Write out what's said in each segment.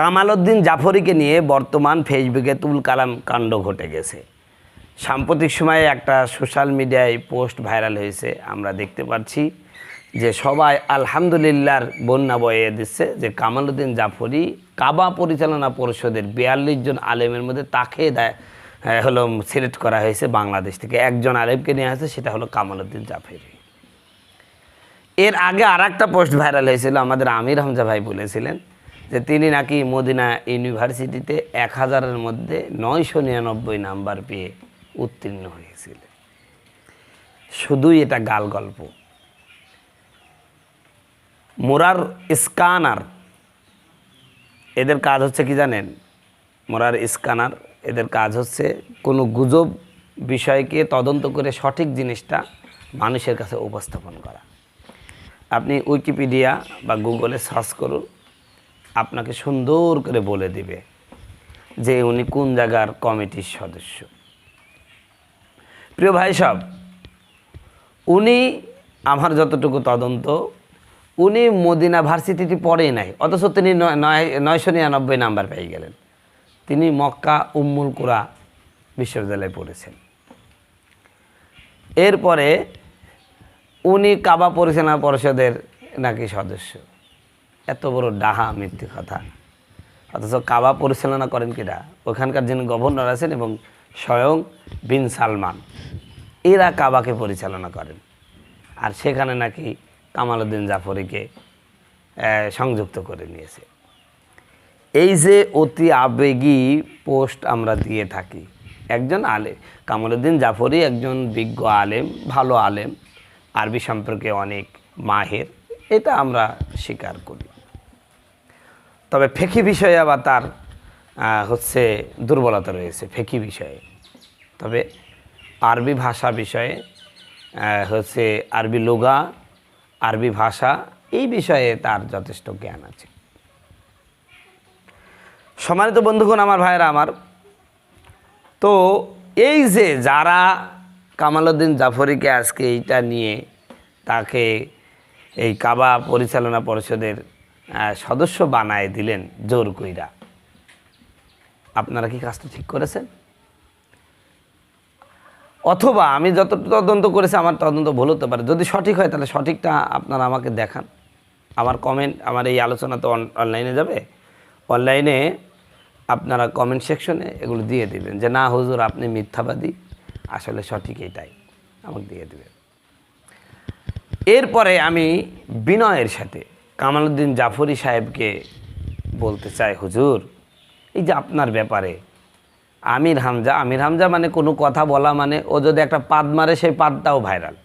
কামাল উদ্দিন জাফরিকে নিয়ে বর্তমান ফেসবুকে তুল কালাম কাণ্ড ঘটে গেছে। সাম্প্রতিক সময়ে একটা সোশ্যাল মিডিয়ায় পোস্ট ভাইরাল হয়েছে, আমরা দেখতে পাচ্ছি যে সবাই আলহামদুলিল্লাহর বন্যা বয়ে দিচ্ছে, যে কামাল উদ্দিন জাফরি কাবা পরিচালনা পরিষদের বিয়াল্লিশ জন আলেমের মধ্যে তাকে দেয় হলো সিলেক্ট করা হয়েছে বাংলাদেশ থেকে। একজন আলেমকে নিয়ে আসছে সেটা হলো কামাল উদ্দিন জাফরি। এর আগে আর পোস্ট ভাইরাল হয়েছিল, আমাদের আমির হামজা ভাই বলেছিলেন যে তিনি নাকি মদিনা ইউনিভার্সিটিতে এক হাজারের মধ্যে নয়শো নিরানব্বই নাম্বার পেয়ে উত্তীর্ণ হয়েছিলেন। শুধুই এটা গাল গল্প। মোরার স্কানার, এদের কাজ হচ্ছে কি জানেন? মোরার স্কানার, এদের কাজ হচ্ছে কোনো গুজব বিষয়কে তদন্ত করে সঠিক জিনিসটা মানুষের কাছে উপস্থাপন করা। আপনি উইকিপিডিয়া বা গুগলে সার্চ করুন আপনাকে সুন্দর করে বলে দিবে যে উনি কোন জায়গার কমিটির সদস্য। প্রিয় ভাই সব, উনি আমার যতটুকু তদন্ত, উনি মদিনা ভার্সিটিটি পড়েই নাই, অথচ তিনি নয়- নয়, নয়শো নিরানব্বই নাম্বার পেয়ে গেলেন। তিনি মক্কা উম্মুল কুরা বিশ্ববিদ্যালয়ে পড়েছেন। এরপরে উনি কাবা পরিচালনা পরিষদের নাকি সদস্য। এত বড় ডাহা মিথ্যে কথা। অথচ কাবা পরিচালনা করেন কিনা ওখানকার যিনি গভর্নর আছেন এবং স্বয়ং বিন সালমান, এরা কাবাকে পরিচালনা করেন। আর সেখানে নাকি কামাল উদ্দিন জাফরিকে সংযুক্ত করে নিয়েছে। এই যে অতি আবেগী পোস্ট আমরা দিয়ে থাকি, একজন আলেম কামালউদ্দিন জাফরি একজন বিজ্ঞ আলেম, ভালো আলেম, আরবি সম্পর্কে অনেক মাহের, এটা আমরা স্বীকার করি। তবে ফেকি বিষয়ে আবার তার হচ্ছে দুর্বলতা রয়েছে ফেকি বিষয়ে। তবে আরবি ভাষা বিষয়ে হচ্ছে আরবি লোগা, আরবি ভাষা, এই বিষয়ে তার যথেষ্ট জ্ঞান আছে। সম্মানিত বন্ধুগণ, আমার ভাইয়েরা, আমার, তো এই যে যারা কামালউদ্দিন জাফরিকে আজকে এইটা নিয়ে তাকে এই কাবা পরিচালনা পরিষদের সদস্য বানায় দিলেন জোর কইরা। আপনারা কি কাজটা ঠিক করেছেন? অথবা আমি যত তদন্ত করেছি, আমার তদন্ত ভুল হতে পারে। যদি সঠিক হয়, তাহলে সঠিকটা আপনারা আমাকে দেখান। আমার কমেন্ট আমার এই আলোচনা তো অনলাইনে যাবে। অনলাইনে আপনারা কমেন্ট সেকশনে এগুলো দিয়ে দিবেন যে, না হুজুর, আপনি মিথ্যাবাদী। আসলে সঠিক এটাই। আমাকে দিয়ে দেবেন। এরপরে আমি বিনয়ের সাথে কামালউদ্দিন জাফরি সাহেবকে বলতে চাই, হুজুর, এই যে আপনার ব্যাপারে, আমির হামজা আমির হামজা মানে কোনো কথা বলা মানে ও যদি একটা পাদ মারে, সেই পাদটাও ভাইরাল।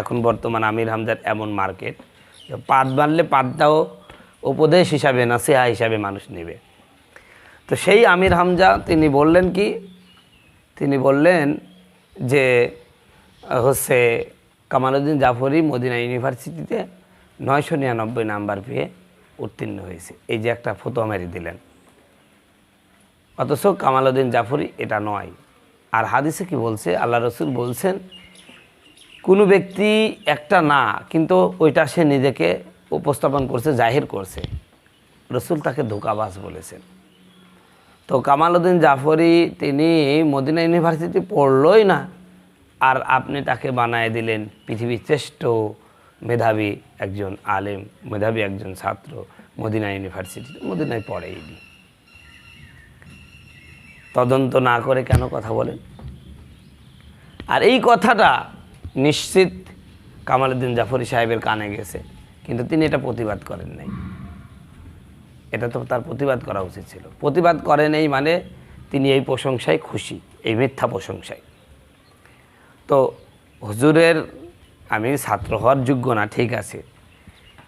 এখন বর্তমান আমির হামজার এমন মার্কেট পাদ মারলে পাদটাও উপদেশ হিসাবে না সেহা হিসাবে মানুষ নেবে। তো সেই আমির হামজা, তিনি বললেন কি, তিনি বললেন যে, হচ্ছে কামালউদ্দিন জাফরি মদিনা ইউনিভার্সিটিতে নয়শো নিরানব্বই নাম্বার পেয়ে উত্তীর্ণ হয়েছে। এই যে একটা ফটো মেরে দিলেন। অথচ কামালউদ্দিন জাফরি এটা নয়। আর হাদিসে কি বলছে? আল্লাহ রসুল বলছেন, কোনো ব্যক্তি একটা না, কিন্তু ওইটা সে নিজেকে উপস্থাপন করছে, জাহির করছে। রসুল তাকে ধোকাবাস বলেছেন। তো কামালউদ্দিন জাফরি তিনি মদিনা ইউনিভার্সিটি পড়লই না, আর আপনি তাকে বানায় দিলেন পৃথিবীর শ্রেষ্ঠ মেধাবী একজন আলেম, মেধাবী একজন ছাত্র মদিনা ইউনিভার্সিটি, মদিনায় পড়েইনি তদন্ত না করে কেন কথা বলেন? আর এই কথাটা নিশ্চিত কামালউদ্দিন জাফরি সাহেবের কানে গেছে, কিন্তু তিনি এটা প্রতিবাদ করেন নাই। এটা তো তার প্রতিবাদ করা উচিত ছিল। প্রতিবাদ করেন এই মানে তিনি এই প্রশংসায় খুশি, এই মিথ্যা প্রশংসায়। তো হুজুরের আমি ছাত্র হওয়ার যোগ্য না, ঠিক আছে।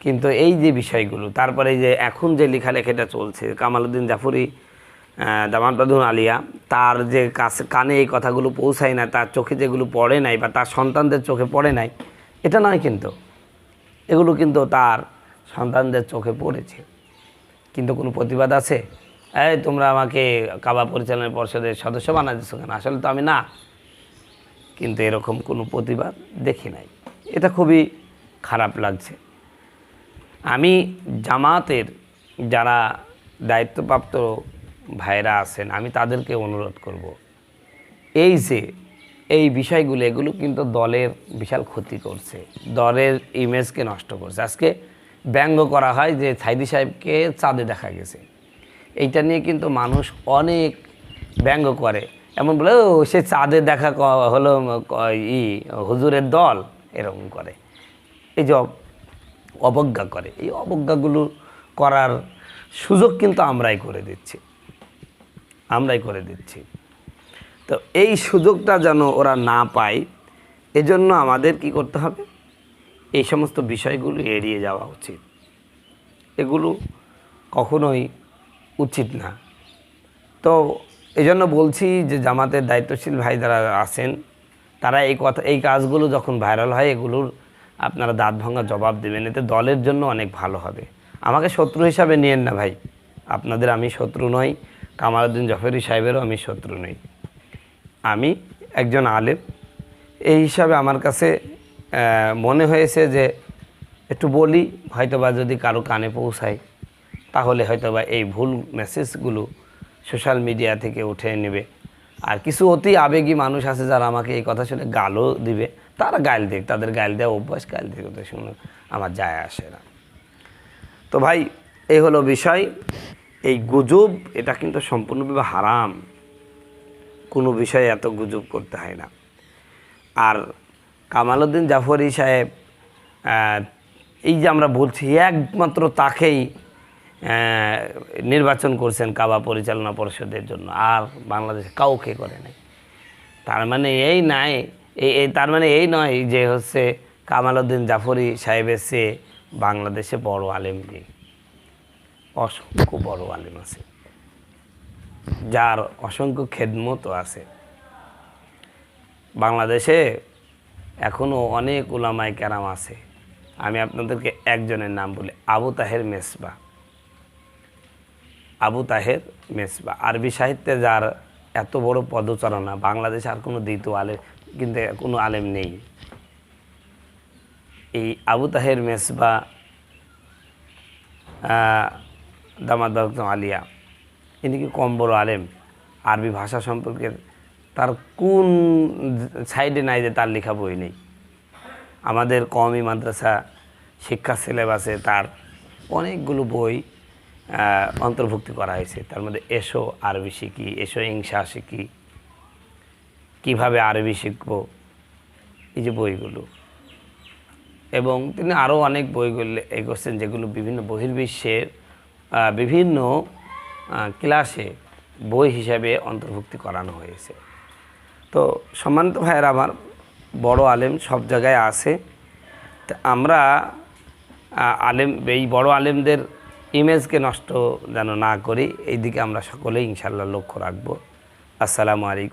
কিন্তু এই যে বিষয়গুলো, তারপরে যে এখন যে লেখালেখিটা চলছে, কামালউদ্দিন জাফরি দামান প্রধান আলিয়া, তার যে কাছে, কানে এই কথাগুলো পৌঁছায় না, তার চোখে যেগুলো পড়ে নাই বা তার সন্তানদের চোখে পড়ে নাই, এটা নয় কিন্তু। এগুলো কিন্তু তার সন্তানদের চোখে পড়েছে। কিন্তু কোনো প্রতিবাদ আছে? এই তোমরা আমাকে কাবা পরিচালনা পর্ষদের সদস্য বানা দিচ্ছ কেন? আসলে তো আমি না। কিন্তু এরকম কোনো প্রতিবাদ দেখি নাই। এটা খুবই খারাপ লাগছে। আমি জামাতের যারা দায়িত্বপ্রাপ্ত ভাইরা আছেন, আমি তাদেরকে অনুরোধ করব। এই যে, এই বিষয়গুলো, এগুলো কিন্তু দলের বিশাল ক্ষতি করছে। দলের ইমেজকে নষ্ট করছে। আজকে ব্যঙ্গ করা হয় যে সাইদি সাহেবকে চাঁদে দেখা গেছে। এইটা নিয়ে কিন্তু মানুষ অনেক ব্যঙ্গ করে। এমন বলে, ও, সে চাঁদে দেখা হলো ই, হুজুরের দল। এরকম করে। এই যে অবজ্ঞা করে। এই অবজ্ঞাগুলো করার সুযোগ কিন্তু আমরাই করে দিচ্ছি। আমরাই করে দিচ্ছি। তো এই সুযোগটা যেন ওরা না পায়, এজন্য আমাদের কি করতে হবে? এই সমস্ত বিষয়গুলো এড়িয়ে যাওয়া উচিত। এগুলো কখনোই উচিত না। তো এই জন্য বলছি যে জামাতের দায়িত্বশীল ভাই যারা আছেন তারা এই কথা, এই কাজগুলো যখন ভাইরাল হয়, এগুলোর আপনারা দাঁত ভাঙা জবাব দেবেন। এতে দলের জন্য অনেক ভালো হবে। আমাকে শত্রু হিসাবে নিয়েন না ভাই। আপনাদের আমি শত্রু নই, কামালউদ্দিন জফরি সাহেবেরও আমি শত্রু নই। আমি একজন আলেম। এই হিসাবে আমার কাছে মনে হয়েছে যে একটু বলি, হয়তোবা যদি কারও কানে পৌঁছায়, তাহলে হয়তোবা এই ভুল মেসেজগুলো সোশ্যাল মিডিয়া থেকে উঠে নেবে। আর কিছু অতি আবেগী মানুষ আছে যারা আমাকে এই কথা শুনে গালও দিবে। তারা গাইল দেখ তাদের গাইল দেওয়া অভ্যাস গাইল দেখ ওদের শুনে আমার যায় আসে না। তো ভাই, এই হলো বিষয়। এই গুজব, এটা কিন্তু সম্পূর্ণভাবে হারাম। কোনো বিষয়ে এত গুজব করতে হয় না। আর কামালউদ্দিন জাফরি সাহেব এই যে আমরা বলছি, একমাত্র তাকেই নির্বাচন করছেন কাবা পরিচালনা পরিষদের জন্য, আর বাংলাদেশে কাউকে করে নাই। তার মানে এই নাই, এই তার মানে এই নয় যে হচ্ছে কামালউদ্দিন জাফরি সাহেবের সে বাংলাদেশে বড় আলেম নেই। অসংখ্য বড় আলেম আছে। যার অসংখ্য খেদমতও আছে। বাংলাদেশে এখনও অনেক উলামায় কেরাম আছে। আমি আপনাদেরকে একজনের নাম বলি, আবু তাহের মেসবা। আবু তাহের মেসবা। আরবি সাহিত্যে যার এত বড় পদচারণা, বাংলাদেশ আর কোনো দ্বিতীয় আলেম, কিন্তু কোনো আলেম নেই। এই আবু তাহের মেসবা দামাদ আলিয়া, ইনি কি কম বড় আলেম? আরবি ভাষা সম্পর্কে তার কোন সাইডে নাই যে তার লেখা বই নেই। আমাদের কমই মাদ্রাসা শিক্ষা সিলেবাসে তার অনেকগুলো বই অন্তর্ভুক্তি করা হয়েছে। তার মধ্যে এসো আরবি শিখি, এসো ইংসা শিখি। কীভাবে আরবি শিখব? এই যে বইগুলো। এবং তিনি আরও অনেক বইগুলো এই করছেন যেগুলো বিভিন্ন বহির্বিশ্বের বিভিন্ন ক্লাসে বই হিসাবে অন্তর্ভুক্তি করানো হয়েছে। তো সম্মানিত ভাইয়ের, আমার বড় আলেম সব জায়গায় আছে। আমরা আলেম, এই বড় আলেমদের ইমেজকে নষ্ট যেন না করি এই দিকে আমরা সকলেই ইনশাল্লাহ লক্ষ্য রাখব। আসসালামু আলাইকুম।